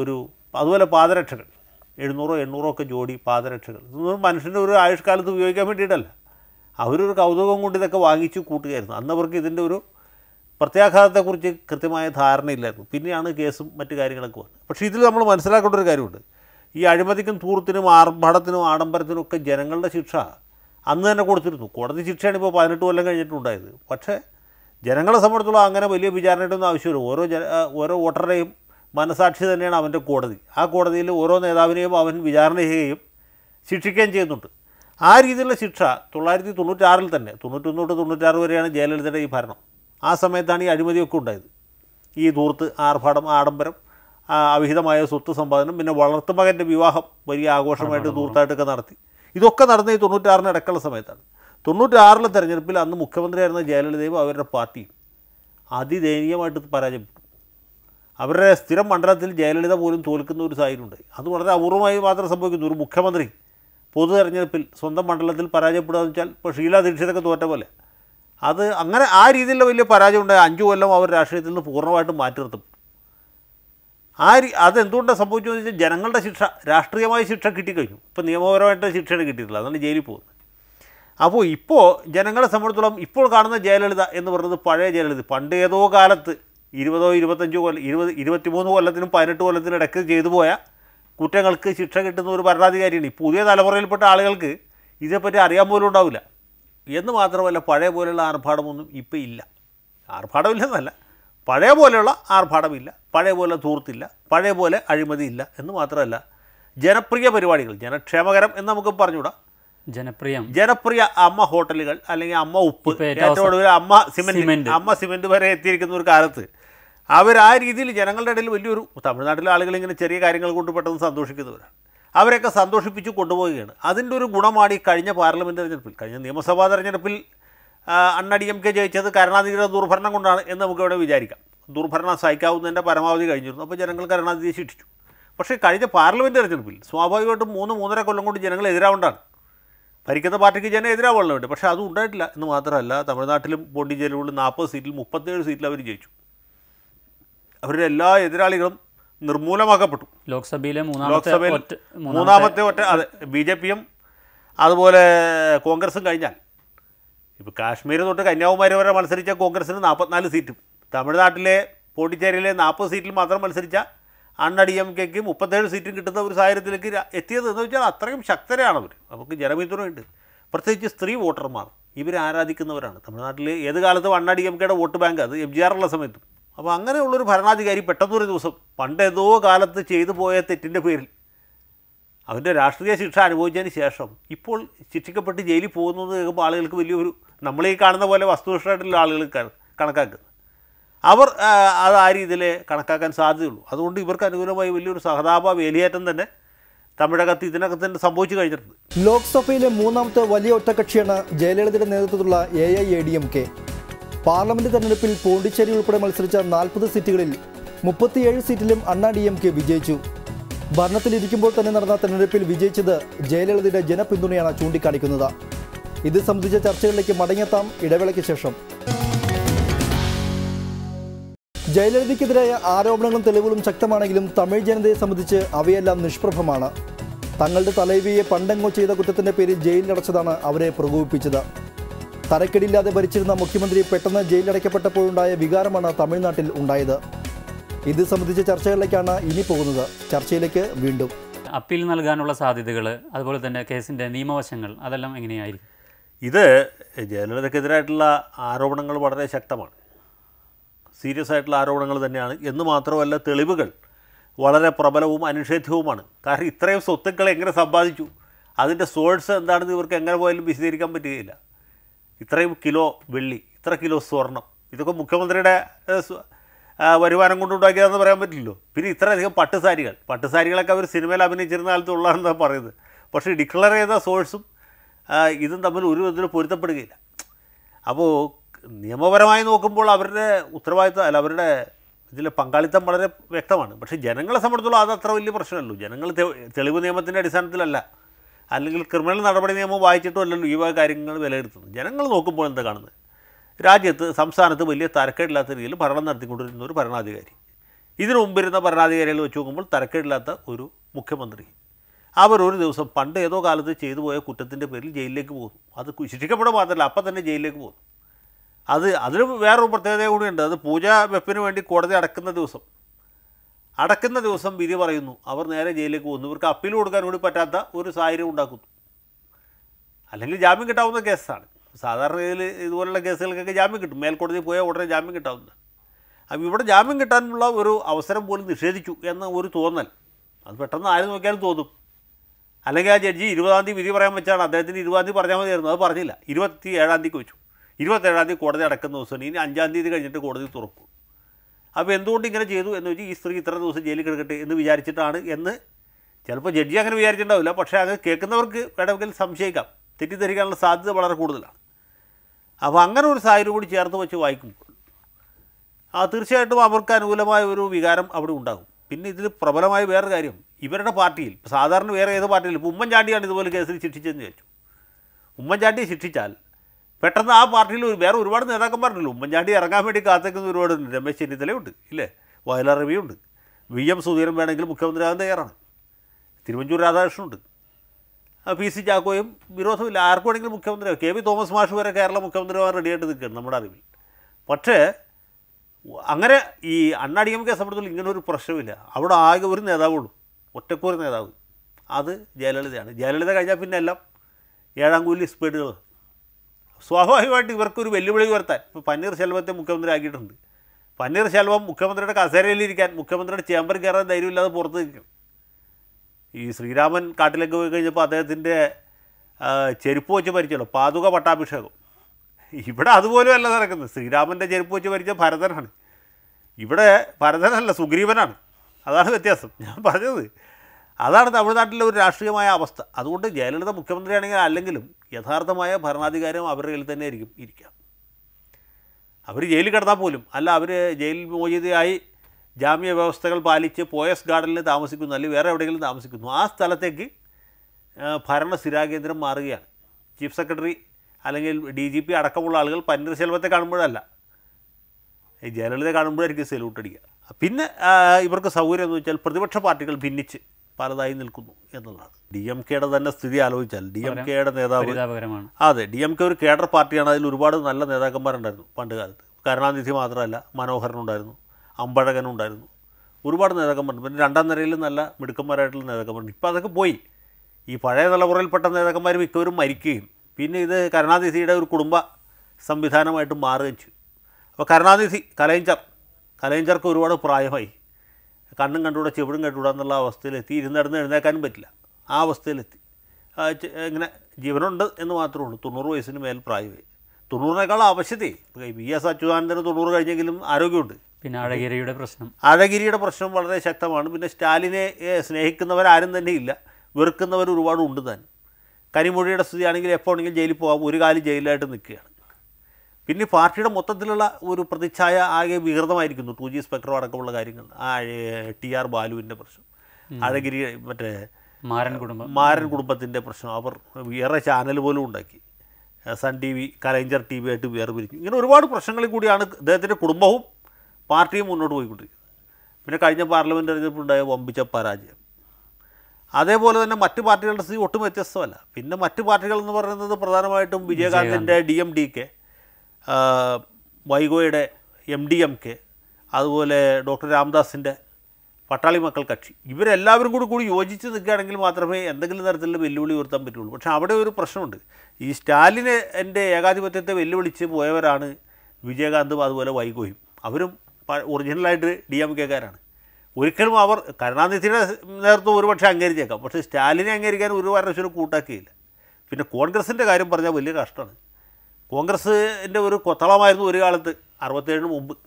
ഒരു അതുപോലെ പാദരക്ഷകൾ. എഴുന്നൂറോ എണ്ണൂറോ ഒക്കെ ജോഡി പാദരക്ഷകൾ. ഇതൊന്നും മനുഷ്യന്റെ ഒരു ആയുഷ്കാലത്ത് ഉപയോഗിക്കാൻ വേണ്ടിയിട്ടല്ല. അവരൊരു കൗതുകം കൊണ്ട് ഇതൊക്കെ വാങ്ങിച്ച് കൂട്ടുകയായിരുന്നു. അന്നവർക്ക് ഇതിന്റെ ഒരു പ്രത്യാഘാതത്തെക്കുറിച്ച് കൃത്യമായ ധാരണയില്ലായിരുന്നു. പിന്നെയാണ് കേസും മറ്റു കാര്യങ്ങളൊക്കെ വന്നത്. പക്ഷേ ഇതിൽ നമ്മൾ മനസ്സിലാക്കേണ്ട ഒരു കാര്യമുണ്ട്. ഈ അഴിമതിക്കും തൂർത്തിനും ആർഭാടത്തിനും ആഡംബരത്തിനും ഒക്കെ ജനങ്ങളുടെ ശിക്ഷ അന്ന് തന്നെ കൊടുത്തിരുന്നു. കോടതി ശിക്ഷയാണ് ഇപ്പോൾ പതിനെട്ട് കൊല്ലം കഴിഞ്ഞിട്ടുണ്ടായത്. പക്ഷേ ജനങ്ങളെ സംബന്ധിച്ചുള്ള അങ്ങനെ വലിയ വിചാരണയുടെ ആവശ്യമില്ല. ഓരോ ജന ഓരോ വോട്ടറുടെയും മനസാക്ഷി തന്നെയാണ് അവന്റെ കോടതി. ആ കോടതിയിൽ ഓരോ നേതാവിനെയും അവൻ വിചാരണ ചെയ്യുകയും ശിക്ഷിക്കുകയും ചെയ്യുന്നുണ്ട്. ആ രീതിയിലുള്ള ശിക്ഷ തൊള്ളായിരത്തി തൊണ്ണൂറ്റാറിൽ തന്നെ തൊണ്ണൂറ്റൊന്ന് തൊട്ട് തൊണ്ണൂറ്റാറ് വരെയാണ് ജയലളിതയുടെ ഈ ഭരണം. ആ സമയത്താണ് ഈ അഴിമതിയൊക്കെ ഉണ്ടായത്. ഈ ദൂർത്ത് ആർഭാടം ആഡംബരം അവിഹിതമായ സ്വത്ത് സമ്പാദനം പിന്നെ വളർത്തുമകന്റെ വിവാഹം വലിയ ആഘോഷമായിട്ട് ദൂർത്തായിട്ടൊക്കെ നടത്തി. ഇതൊക്കെ നടന്ന ഈ തൊണ്ണൂറ്റാറിന് ഇടക്കുള്ള സമയത്താണ്. തൊണ്ണൂറ്റാറിലെ തെരഞ്ഞെടുപ്പിൽ അന്ന് മുഖ്യമന്ത്രിയായിരുന്ന ജയലളിതയും അവരുടെ പാർട്ടിയും അതിദയനീയമായിട്ട് പരാജയപ്പെട്ടു. അവരുടെ സ്ഥിരം മണ്ഡലത്തിൽ ജയലളിത പോലും തോൽക്കുന്ന ഒരു സാഹചര്യം ഉണ്ടായി അത് വളരെ അപൂർവമായി മാത്രം സംഭവിക്കുന്നു. ഒരു മുഖ്യമന്ത്രി പൊതു തെരഞ്ഞെടുപ്പിൽ സ്വന്തം മണ്ഡലത്തിൽ പരാജയപ്പെടുക എന്ന് വെച്ചാൽ ഇപ്പോൾ ഷീല ദീക്ഷിതൊക്കെ തോറ്റ പോലെ. അത് അങ്ങനെ ആ രീതിയിലുള്ള വലിയ പരാജയം ഉണ്ടായി അഞ്ചു കൊല്ലം അവർ രാഷ്ട്രീയത്തിൽ നിന്ന് പൂർണമായിട്ടും മാറ്റി നിർത്തും. ആ രീ അതെന്തുകൊണ്ടാണ് സംഭവിച്ചതെന്ന് വെച്ചാൽ ജനങ്ങളുടെ ശിക്ഷ രാഷ്ട്രീയമായ ശിക്ഷ കിട്ടിക്കഴിഞ്ഞു. ഇപ്പോൾ നിയമപരമായിട്ട് ശിക്ഷയാണ് കിട്ടിയിട്ടില്ല അതാണ് ജയിലിൽ പോകുന്നത്. അപ്പോൾ ഇപ്പോൾ ജനങ്ങളെ സംബന്ധിച്ചോളം ഇപ്പോൾ കാണുന്ന ജയലളിത എന്ന് പറയുന്നത് പഴയ ജയലളിത. പണ്ട് ഏതോ കാലത്ത് ഇരുപതോ ഇരുപത്തഞ്ചോ കൊല്ലം ഇരുപത് ഇരുപത്തിമൂന്ന് കൊല്ലത്തിനും പതിനെട്ട് കൊല്ലത്തിനും ഇടയ്ക്ക് ചെയ്തു പോയ കുറ്റങ്ങൾക്ക് ശിക്ഷ കിട്ടുന്ന ഒരു ഭരണാധികാരിയാണ്. ഈ പുതിയ തലമുറയിൽപ്പെട്ട ആളുകൾക്ക് ഇതേപ്പറ്റി അറിയാൻ പോലും ഉണ്ടാവില്ല. എന്ന് മാത്രമല്ല പഴയ പോലെയുള്ള ആർഭാടമൊന്നും ഇപ്പം ഇല്ല. ആർഭാടമില്ലെന്നല്ല. പഴയ പോലെയുള്ള ആർഭാടമില്ല. പഴയ പോലെ തൂർത്തില്ല. പഴയ പോലെ അഴിമതിയില്ല എന്ന് മാത്രമല്ല ജനപ്രിയ പരിപാടികൾ ജനക്ഷേമകരം എന്ന് നമുക്ക് പറഞ്ഞുകൂടാ. ജനപ്രിയം. ജനപ്രിയ അമ്മ ഹോട്ടലുകൾ അല്ലെങ്കിൽ അമ്മ ഉപ്പ് ഏറ്റവും ഒടുവിൽ അമ്മ സിമന്റ്. അമ്മ സിമെന്റ് വരെ എത്തിയിരിക്കുന്ന ഒരു കാലത്ത്. അവർ ആ രീതിയിൽ ജനങ്ങളുടെ ഇടയിൽ വലിയൊരു തമിഴ്നാട്ടിലെ ആളുകൾ ഇങ്ങനെ ചെറിയ കാര്യങ്ങൾ കൊണ്ട് പെട്ടെന്ന് സന്തോഷിക്കുന്നവരാണ്. അവരെയൊക്കെ സന്തോഷിപ്പിച്ച് കൊണ്ടുപോവുകയാണ്. അതിന്റെ ഒരു ഗുണമാണ് ഈ കഴിഞ്ഞ പാർലമെന്റ് തെരഞ്ഞെടുപ്പിൽ. കഴിഞ്ഞ നിയമസഭാ തെരഞ്ഞെടുപ്പിൽ അണ്ണ ഡി എം കെ ജയിച്ചത് കരുണാനിധിയുടെ ദുർഭരണം കൊണ്ടാണ് എന്ന് നമുക്ക് ഇവിടെ വിചാരിക്കാം. ദുർഭരണം സഹിക്കാവുന്നതിന്റെ പരമാവധി കഴിഞ്ഞിരുന്നു. അപ്പോൾ ജനങ്ങൾ കരുണാനിധിയെ ശിക്ഷിച്ചു. പക്ഷേ കഴിഞ്ഞ പാർലമെന്റ് തെരഞ്ഞെടുപ്പിൽ സ്വാഭാവികമായിട്ടും മൂന്ന് മൂന്നര കൊല്ലം കൊണ്ട് ജനങ്ങൾ എതിരാവേണ്ടാണ് ഭരിക്കുന്ന പാർട്ടിക്ക് ജനം എതിരാവുള്ള വേണ്ടി പക്ഷേ അത് ഉണ്ടായിട്ടില്ല. എന്ന് മാത്രമല്ല തമിഴ്നാട്ടിലും പോണ്ടിച്ചേരിയിലും നാൽപ്പത് സീറ്റിൽ മുപ്പത്തേഴ് സീറ്റിൽ അവർ ജയിച്ചു. അവരുടെ എല്ലാ എതിരാളികളും നിർമൂലമാക്കപ്പെട്ടു. ലോക്സഭയിലെ മൂന്നാമത്തെ ലോക്സഭയിൽ ഒറ്റ മൂന്നാമത്തെ ഒറ്റ അതെ ബി ജെ പിയും അതുപോലെ കോൺഗ്രസും കഴിഞ്ഞാൽ. ഇപ്പോൾ കാശ്മീർ തൊട്ട് കന്യാകുമാരി വരെ മത്സരിച്ച കോൺഗ്രസിന് നാൽപ്പത്തിനാല് സീറ്റും. തമിഴ്നാട്ടിലെ പോണ്ടിച്ചേരിയിലെ നാൽപ്പത് സീറ്റിൽ മാത്രം മത്സരിച്ച അണ്ണ ഡി എം കെക്ക് മുപ്പത്തേഴ് സീറ്റും കിട്ടുന്ന ഒരു സാഹചര്യത്തിലേക്ക് എത്തിയത് എന്ന് വെച്ചാൽ അത്രയും ശക്തരാണ് അവർ നമുക്ക് ജനപിന്തുണയുണ്ട്. പ്രത്യേകിച്ച് സ്ത്രീ വോട്ടർമാർ. ഇവരെ ആരാധിക്കുന്നവരാണ്. തമിഴ്നാട്ടിൽ ഏത് കാലത്തും അണ്ണ ഡി എം കെയുടെ വോട്ട് ബാങ്ക്. അത് എം ജി ആറുള്ള സമയത്തും. അപ്പോൾ അങ്ങനെയുള്ളൊരു ഭരണാധികാരി പെട്ടെന്നൊരു ദിവസം പണ്ടേതോ കാലത്ത് ചെയ്തു പോയ തെറ്റിന്റെ പേരിൽ അവന്റെ രാഷ്ട്രീയ ശിക്ഷ അനുഭവിച്ചതിന് ശേഷം ഇപ്പോൾ ശിക്ഷിക്കപ്പെട്ട് ജയിലിൽ പോകുന്നത് കേൾക്കുമ്പോൾ ആളുകൾക്ക് വലിയൊരു നമ്മളീ കാണുന്ന പോലെ വസ്തുനിഷ്ഠമായിട്ടുള്ള ആളുകൾ കണക്കാക്കുന്നത്. അവർ അത് ആ രീതിയിൽ കണക്കാക്കാൻ സാധ്യതയുള്ളൂ. അതുകൊണ്ട് ഇവർക്ക് അനുകൂലമായി വലിയൊരു സഹതാപ വേലിയേറ്റം തന്നെ തമിഴകത്ത് ഇതിനകത്ത് തന്നെ സംഭവിച്ചു കഴിഞ്ഞിട്ടുണ്ട്. ലോക്സഭയിലെ മൂന്നാമത്തെ വലിയ ഒറ്റകക്ഷിയാണ് ജയലളിതയുടെ നേതൃത്വത്തിലുള്ള A I A D M K parliament തെരഞ്ഞെടുപ്പിൽ പോണ്ടിച്ചേരി ഉൾപ്പെടെ മത്സരിച്ച നാൽപ്പത് സീറ്റുകളിൽ മുപ്പത്തിയേഴ് സീറ്റിലും അണ്ണാ ഡി എം കെ വിജയിച്ചു. ഭരണത്തിലിരിക്കുമ്പോൾ തന്നെ നടന്ന തെരഞ്ഞെടുപ്പിൽ വിജയിച്ചത് ജയലളിതയുടെ ജനപിന്തുണയാണ് ചൂണ്ടിക്കാണിക്കുന്നത്. ഇത് സംബന്ധിച്ച ചർച്ചകളിലേക്ക് മടങ്ങിയെത്താം ഇടവേളയ്ക്ക് ശേഷം. ജയലളിതയ്ക്കെതിരായ ആരോപണങ്ങളും തെളിവുകളും ശക്തമാണെങ്കിലും തമിഴ് ജനതയെ സംബന്ധിച്ച് അവയെല്ലാം നിഷ്പ്രഭമാണ്. തങ്ങളുടെ തലൈവിയെ പണ്ടെങ്ങോ ചെയ്ത കുറ്റത്തിന്റെ പേരിൽ ജയിലിലടച്ചതാണ് അവരെ പ്രകോപിപ്പിച്ചത്. തരക്കെടില്ലാതെ ഭരിച്ചിരുന്ന മുഖ്യമന്ത്രി പെട്ടെന്ന് ജയിലിലടയ്ക്കപ്പെട്ടപ്പോഴുണ്ടായ വികാരമാണ് തമിഴ്നാട്ടിൽ ഉണ്ടായത്. ഇത് സംബന്ധിച്ച ചർച്ചകളിലേക്കാണ് ഇനി പോകുന്നത്. ചർച്ചയിലേക്ക് വീണ്ടും. അപ്പീൽ നൽകാനുള്ള സാധ്യതകൾ അതുപോലെ തന്നെ കേസിന്റെ നിയമവശങ്ങൾ അതെല്ലാം എങ്ങനെയായിരിക്കും? ഇത് ജയലളിതക്കെതിരായിട്ടുള്ള ആരോപണങ്ങൾ വളരെ ശക്തമാണ്. സീരിയസ് ആയിട്ടുള്ള ആരോപണങ്ങൾ തന്നെയാണ്. എന്ന് മാത്രമല്ല തെളിവുകൾ വളരെ പ്രബലവും അനിഷേധ്യവുമാണ്. കാരണം ഇത്രയും സ്വത്തുക്കൾ എങ്ങനെ സമ്പാദിച്ചു? അതിന്റെ സോഴ്സ് എന്താണെന്ന് ഇവർക്ക് എങ്ങനെ പോയാലും വിശദീകരിക്കാൻ പറ്റുകയില്ല. ഇത്രയും കിലോ വെള്ളി ഇത്ര കിലോ സ്വർണം ഇതൊക്കെ മുഖ്യമന്ത്രിയുടെ വരുമാനം കൊണ്ടുണ്ടാക്കിയതെന്ന് പറയാൻ പറ്റില്ലല്ലോ. പിന്നെ ഇത്രയധികം പട്ടുസാരികൾ പട്ടുസാരികളൊക്കെ അവർ സിനിമയിൽ അഭിനയിച്ചിരുന്ന കാലത്ത് ഉള്ളതെന്നാണ് പറയുന്നത്. പക്ഷേ ഡിക്ലെയർ ചെയ്ത സോഴ്സും ഇതും തമ്മിൽ ഒരു വിധത്തിൽ പൊരുത്തപ്പെടുകയില്ല. അപ്പോൾ നിയമപരമായി നോക്കുമ്പോൾ അവരുടെ ഉത്തരവാദിത്തം അല്ല അവരുടെ ഇതിലെ പങ്കാളിത്തം വളരെ വ്യക്തമാണ്. പക്ഷേ ജനങ്ങളെ സംബന്ധിച്ചുള്ള അത് അത്ര വലിയ പ്രശ്നമല്ലോ ജനങ്ങൾ തെളിവ് നിയമത്തിന്റെ അടിസ്ഥാനത്തിലല്ല. അല്ലെങ്കിൽ ക്രിമിനൽ നടപടി നിയമം വായിച്ചിട്ടോ അല്ലല്ലോ ഈ വക കാര്യങ്ങൾ വിലയിരുത്തുന്നത്. ജനങ്ങൾ നോക്കുമ്പോൾ എന്താ കാണുന്നത്? രാജ്യത്ത് സംസ്ഥാനത്ത് വലിയ തരക്കേടില്ലാത്ത രീതിയിൽ ഭരണം നടത്തിക്കൊണ്ടിരുന്ന ഒരു ഭരണാധികാരി. ഇതിനു മുമ്പിരുന്ന ഭരണാധികാരികൾ വെച്ച് നോക്കുമ്പോൾ തരക്കേടില്ലാത്ത ഒരു മുഖ്യമന്ത്രി. അവർ ഒരു ദിവസം പണ്ട് ഏതോ കാലത്ത് ചെയ്തു പോയ കുറ്റത്തിന്റെ പേരിൽ ജയിലിലേക്ക് പോകുന്നു. അത് ശിക്ഷിക്കപ്പെടുക മാത്രമല്ല അപ്പം തന്നെ ജയിലിലേക്ക് പോകുന്നു. അത് അതിന് വേറൊരു പ്രത്യേകത കൂടിയുണ്ട് അത് പൂജാ വെപ്പിന് വേണ്ടി കോടതി അടക്കുന്ന ദിവസം. അടക്കുന്ന ദിവസം വിധി പറയുന്നു. അവർ നേരെ ജയിലിലേക്ക് പോകുന്നു. ഇവർക്ക് അപ്പീൽ കൊടുക്കാൻ കൂടി പറ്റാത്ത ഒരു സാഹചര്യം ഉണ്ടാക്കുന്നു. അല്ലെങ്കിൽ ജാമ്യം കിട്ടാവുന്ന കേസാണ്. സാധാരണ രീതിയിൽ ഇതുപോലുള്ള കേസുകൾക്കൊക്കെ ജാമ്യം കിട്ടും. മേൽക്കോടതി പോയാൽ ഉടനെ ജാമ്യം കിട്ടാവുന്ന അപ്പോൾ ഇവിടെ ജാമ്യം കിട്ടാനുള്ള ഒരു അവസരം പോലും നിഷേധിച്ചു എന്ന ഒരു തോന്നൽ. അത് പെട്ടെന്ന് ആര് നോക്കിയാലും തോന്നും. അല്ലെങ്കിൽ ആ ജഡ്ജി ഇരുപതാം തീയതി വിധി പറയാൻ വെച്ചാണ് അദ്ദേഹത്തിന് ഇരുപതാം തീയതി പറഞ്ഞാൽ മതിയായിരുന്നു. അത് പറഞ്ഞില്ല. ഇരുപത്തി ഏഴാം തീയതിക്ക് വെച്ചു. ഇരുപത്തേഴാം തീയതി കോടതി അടക്കുന്ന ദിവസം. ഇനി അഞ്ചാം തീയതി കഴിഞ്ഞിട്ട് കോടതി തുറക്കും. അപ്പോൾ എന്തുകൊണ്ട് ഇങ്ങനെ ചെയ്തു എന്ന് വെച്ചാൽ ഈ സ്ത്രീ ഇത്ര ദിവസം ജയിലിൽ കിടക്കട്ടെ എന്ന് വിചാരിച്ചിട്ടാണ് എന്ന് ചിലപ്പോൾ ജഡ്ജി അങ്ങനെ വിചാരിച്ചിട്ടുണ്ടാവില്ല. പക്ഷേ അത് കേൾക്കുന്നവർക്ക് വേണമെങ്കിൽ സംശയിക്കാം. തെറ്റിദ്ധരിക്കാനുള്ള സാധ്യത വളരെ കൂടുതലാണ്. അപ്പോൾ അങ്ങനെ ഒരു സാഹചര്യം കൂടി ചേർത്ത് വെച്ച് വായിക്കുമ്പോൾ ആ തീർച്ചയായിട്ടും അവർക്ക് അനുകൂലമായ ഒരു വികാരം അവിടെ ഉണ്ടാകും. പിന്നെ ഇതിൽ പ്രബലമായ വേറൊരു കാര്യം. ഇവരുടെ പാർട്ടിയിൽ സാധാരണ വേറെ ഏത് പാർട്ടിയിൽ ഇപ്പോൾ ഉമ്മൻചാണ്ടിയാണ് ഇതുപോലെ കേസിൽ ശിക്ഷിച്ചതെന്ന് ചോദിച്ചു. ഉമ്മൻചാണ്ടിയെ ശിക്ഷിച്ചാൽ പെട്ടെന്ന് ആ പാർട്ടിയിൽ വേറെ ഒരുപാട് നേതാക്കന്മാരുണ്ടല്ലോ. ഉമ്മൻചാണ്ടി ഇറങ്ങാൻ വേണ്ടി കാത്തേക്കുന്ന ഒരുപാട് രമേശ് ചെന്നിത്തലയുണ്ട് ഇല്ലേ? വയലാർ രവിയുണ്ട് വി എം സുധീരൻ വേണമെങ്കിൽ മുഖ്യമന്ത്രിയാകാൻ തയ്യാറാണ്. തിരുവഞ്ചൂർ രാധാകൃഷ്ണനുണ്ട് പി സി ചാക്കോയും വിരോധമില്ല. ആർക്കും വേണമെങ്കിലും മുഖ്യമന്ത്രിയാകും കെ വി തോമസ് മാഷ് വരെ കേരള മുഖ്യമന്ത്രിമാർ റെഡിയായിട്ട് നിൽക്കുകയാണ് നമ്മുടെ അറിവിൽ. പക്ഷേ അങ്ങനെ ഈ അണ്ണാ ഡി എം കെ സംബന്ധിച്ചിടത്തോളം ഇങ്ങനെ ഒരു പ്രശ്നമില്ല അവിടെ ആകെ ഒരു നേതാവുള്ളൂ. ഒറ്റക്കൊരു നേതാവ്. അത് ജയലളിതയാണ്. ജയലളിത കഴിഞ്ഞാൽ പിന്നെ എല്ലാം ഏഴാം കൂലി സ്പീഡുകൾ സ്വാഭാവികമായിട്ട് ഇവർക്കൊരു വെല്ലുവിളി ഉയർത്താൻ ഇപ്പോൾ പന്നീർ ശെൽവത്തെ മുഖ്യമന്ത്രി ആക്കിയിട്ടുണ്ട് പന്നീർ മുഖ്യമന്ത്രിയുടെ കസേരയിലിരിക്കാൻ മുഖ്യമന്ത്രിയുടെ ചേംബറിൽ കയറാൻ ധൈര്യമില്ലാതെ പുറത്ത് നിൽക്കും. ഈ ശ്രീരാമൻ കാട്ടിലേക്ക് പോയി കഴിഞ്ഞപ്പോൾ അദ്ദേഹത്തിന്റെ ചെരുപ്പ് വെച്ച് മരിച്ചല്ലോ പാതുക പട്ടാഭിഷേകം. ഇവിടെ അതുപോലും അല്ല നടക്കുന്നത്. ശ്രീരാമന്റെ ചെരുപ്പ് വെച്ച് മരിച്ച ഭരതനാണ്. ഇവിടെ ഭരതനല്ല സുഗ്രീവനാണ്. അതാണ് വ്യത്യാസം. ഞാൻ പറഞ്ഞത് അതാണ് തമിഴ്നാട്ടിലെ ഒരു രാഷ്ട്രീയമായ അവസ്ഥ. അതുകൊണ്ട് ജയലളിത മുഖ്യമന്ത്രിയാണെങ്കിൽ അല്ലെങ്കിലും യഥാർത്ഥമായ ഭരണാധികാരം അവരുടെ കയ്യിൽ തന്നെ ആയിരിക്കും ഇരിക്കുക. അവർ ജയിലിൽ കിടന്നാൽ പോലും അല്ല അവർ ജയിൽ മോചിതയായി ജാമ്യ വ്യവസ്ഥകൾ പാലിച്ച് പോയസ് ഗാർഡനിൽ താമസിക്കുന്നു അല്ലെങ്കിൽ വേറെ എവിടെയെങ്കിലും താമസിക്കുന്നു. ആ സ്ഥലത്തേക്ക് ഭരണ സ്ഥിരാകേന്ദ്രം മാറുകയാണ്. ചീഫ് സെക്രട്ടറി അല്ലെങ്കിൽ ഡി ജി പി അടക്കമുള്ള ആളുകൾ പന്നീർശെൽവത്തെ കാണുമ്പോഴല്ല. ഈ ജയലളിത കാണുമ്പോഴായിരിക്കും സല്യൂട്ട് അടിക്കുക. പിന്നെ ഇവർക്ക് സൗകര്യം എന്ന് വെച്ചാൽ പ്രതിപക്ഷ പാർട്ടികൾ ഭിന്നിച്ച് പലതായി നിൽക്കുന്നു എന്നുള്ളതാണ്. ഡി എം കെയുടെ തന്നെ സ്ഥിതി ആലോചിച്ചാൽ ഡി എം കെയുടെ നേതാവ് അതെ ഡി എം കെ ഒരു കേഡർ പാർട്ടിയാണ്. അതിൽ ഒരുപാട് നല്ല നേതാക്കന്മാരുണ്ടായിരുന്നു പണ്ട് കാലത്ത് കരുണാനിധി മാത്രമല്ല മനോഹരനുണ്ടായിരുന്നു അമ്പഴകനുണ്ടായിരുന്നു. ഒരുപാട് നേതാക്കന്മാരുണ്ട്. പിന്നെ രണ്ടാം നിരയിൽ നല്ല മിടുക്കന്മാരായിട്ടുള്ള നേതാക്കന്മാരുണ്ട്. ഇപ്പോൾ അതൊക്കെ പോയി. ഈ പഴയ തലമുറയിൽപ്പെട്ട നേതാക്കന്മാർ മിക്കവരും മരിക്കുകയും പിന്നെ ഇത് കരുണാനിധിയുടെ ഒരു കുടുംബ സംവിധാനമായിട്ട് മാറുകയും ചെയ്തു. അപ്പോൾ കരുണാനിധി കലൈഞ്ചർ കലൈഞ്ചർക്ക് ഒരുപാട് പ്രായമായി. കണ്ണും കണ്ടുകൂടെ ചെവിടും കണ്ടുകൂടാ എന്നുള്ള അവസ്ഥയിലെത്തി. ഇരുന്നിടന്ന് എഴുന്നേക്കാനും പറ്റില്ല. ആ അവസ്ഥയിലെത്തി. ഇങ്ങനെ ജീവനുണ്ട് എന്ന് മാത്രമേ ഉള്ളൂ. തൊണ്ണൂറ് വയസ്സിന് മേൽ പ്രായമായി തൊണ്ണൂറിനേക്കാൾ ആവശ്യതയെ വി എസ് അച്യുതാനന്ദന് തൊണ്ണൂറ് കഴിഞ്ഞെങ്കിലും ആരോഗ്യമുണ്ട്. പിന്നെ അഴഗിരിയുടെ പ്രശ്നം. അഴഗിരിയുടെ പ്രശ്നം വളരെ ശക്തമാണ്. പിന്നെ സ്റ്റാലിനെ സ്നേഹിക്കുന്നവരാരും തന്നെ ഇല്ല. വെറുക്കുന്നവർ ഒരുപാട് ഉണ്ട് താൻ കനിമൊഴിയുടെ സ്ഥിതിയാണെങ്കിൽ എപ്പോൾ ആണെങ്കിലും ജയിലിൽ പോകാം. ഒരു കാലം ജയിലിലായിട്ട് നിൽക്കുകയാണ്. പിന്നെ പാർട്ടിയുടെ മൊത്തത്തിലുള്ള ഒരു പ്രതിച്ഛായ ആകെ വികൃതമായിരിക്കുന്നു. ടു ജി സ്പെക്ട്രോ അടക്കമുള്ള കാര്യങ്ങൾ. ആ ടി ആർ ബാലുവിന്റെ പ്രശ്നം. അഴഗിരി മറ്റേ മാരൻ കുടുംബം. മാരൻ കുടുംബത്തിന്റെ പ്രശ്നം. അവർ വേറെ ചാനൽ പോലും ഉണ്ടാക്കി. Sun T V Kalaignar T V ആയിട്ട് വേർപിരിച്ചു ഇങ്ങനെ ഒരുപാട് പ്രശ്നങ്ങളിൽ കൂടിയാണ് അദ്ദേഹത്തിന്റെ കുടുംബവും പാർട്ടിയും മുന്നോട്ട് പോയിക്കൊണ്ടിരിക്കുന്നത്. പിന്നെ കഴിഞ്ഞ പാർലമെന്റ് തെരഞ്ഞെടുപ്പുണ്ടായ വമ്പിച്ച പരാജയം. അതേപോലെ തന്നെ മറ്റു പാർട്ടികളുടെ സ്ഥിതി ഒട്ടും വ്യത്യസ്തമല്ല. പിന്നെ മറ്റു പാർട്ടികൾ എന്ന് പറയുന്നത് പ്രധാനമായിട്ടും വിജയകാന്തിന്റെ ഡി എം ഡി കെ. വൈഗോയുടെ എം ഡി എം കെ അതുപോലെ ഡോക്ടർ രാംദാസിന്റെ പട്ടാളി മക്കൾ കക്ഷി ഇവരെല്ലാവരും കൂടി കൂടി യോജിച്ച് നിൽക്കുകയാണെങ്കിൽ മാത്രമേ എന്തെങ്കിലും തരത്തിലുള്ള വെല്ലുവിളി ഉയർത്താൻ പറ്റുള്ളൂ. പക്ഷേ അവിടെ ഒരു പ്രശ്നമുണ്ട്. ഈ സ്റ്റാലിനെ എന്റെ ഏകാധിപത്യത്തെ വെല്ലുവിളിച്ച് പോയവരാണ് വിജയകാന്തും അതുപോലെ വൈഗോയും. അവരും ഒറിജിനലായിട്ട് ഡി എം കെക്കാരാണ്. ഒരിക്കലും അവർ കരുണാനിധിയുടെ നേതൃത്വം ഒരുപക്ഷെ അംഗീകരിച്ചേക്കാം. പക്ഷേ സ്റ്റാലിനെ അംഗീകരിക്കാൻ ഒരു പ്രാവശ്യം കൂട്ടാക്കിയില്ല. പിന്നെ കോൺഗ്രസിന്റെ കാര്യം പറഞ്ഞാൽ വലിയ കഷ്ടമാണ്. കോൺഗ്രസിന്റെ ഒരു കൊത്തളമായിരുന്നു ഒരു കാലത്ത് അറുപത്തേഴിന് മുമ്പ്.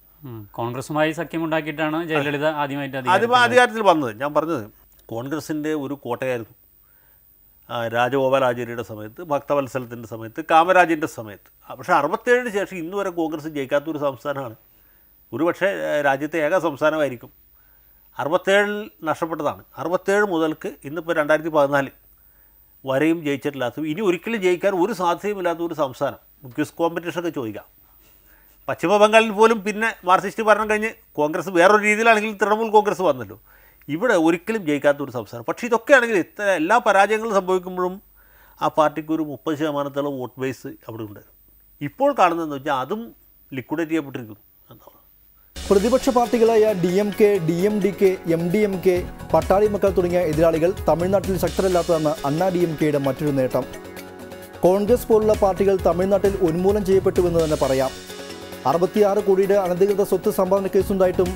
കോൺഗ്രസുമായി സഖ്യമുണ്ടാക്കിയിട്ടാണ് ജയലളിത ആദ്യമായിട്ട് ആദ്യം അധികാരത്തിൽ വന്നത്. ഞാൻ പറഞ്ഞത് കോൺഗ്രസിന്റെ ഒരു കോട്ടയായിരുന്നു. രാജഗോപാലാചാര്യയുടെ സമയത്ത് ഭക്തവത്സലത്തിന്റെ സമയത്ത് കാമരാജിന്റെ സമയത്ത്. പക്ഷേ അറുപത്തേഴിന് ശേഷം ഇന്ന് വരെ കോൺഗ്രസ് ജയിക്കാത്തൊരു സംസ്ഥാനമാണ്. ഒരുപക്ഷെ രാജ്യത്തെ ഏക സംസ്ഥാനമായിരിക്കും. അറുപത്തേഴിൽ നഷ്ടപ്പെട്ടതാണ്. അറുപത്തേഴ് മുതൽക്ക് ഇന്നിപ്പോൾ രണ്ടായിരത്തി പതിനാല് വരെയും ജയിച്ചിട്ടില്ലാത്ത ഇനി ഒരിക്കലും ജയിക്കാൻ ഒരു സാധ്യതയുമില്ലാത്ത ഒരു സംസ്ഥാനം. ക്വിസ് കോമ്പറ്റീഷനൊക്കെ ചോദിക്കാം. പശ്ചിമ ബംഗാളിൽ പോലും പിന്നെ മാർക്സിസ്റ്റ് ഭരണം കഴിഞ്ഞ് കോൺഗ്രസ് വേറൊരു രീതിയിലാണെങ്കിൽ തൃണമൂൽ കോൺഗ്രസ് വന്നല്ലോ. ഇവിടെ ഒരിക്കലും ജയിക്കാത്ത ഒരു സംസ്ഥാനം. പക്ഷേ ഇതൊക്കെയാണെങ്കിൽ ഇത്ര എല്ലാ പരാജയങ്ങളും സംഭവിക്കുമ്പോഴും ആ പാർട്ടിക്ക് ഒരു മുപ്പത് ശതമാനത്തോളം വോട്ട് ബേസ് അവിടെ ഉണ്ട്. ഇപ്പോൾ കാണുന്നതെന്ന് വെച്ചാൽ അതും ലിക്വിഡേറ്റ് ചെയ്യപ്പെട്ടിരിക്കുന്നു. എന്നാണ് പ്രതിപക്ഷ പാർട്ടികളായ D M K D M D K M D M K Pattali Makkal തുടങ്ങിയ എതിരാളികൾ തമിഴ്നാട്ടിൽ ശക്തരല്ലാത്തതാണ് അണ്ണാ ഡി എം കെയുടെ മറ്റൊരു നേട്ടം. കോൺഗ്രസ് പോലുള്ള പാർട്ടികൾ തമിഴ്നാട്ടിൽ ഉന്മൂലനം ചെയ്യപ്പെട്ടുവെന്ന് തന്നെ പറയാം. അറുപത്തിയാറ് കോടിയുടെ അനധികൃത സ്വത്ത് സമ്പാദന കേസുണ്ടായിട്ടും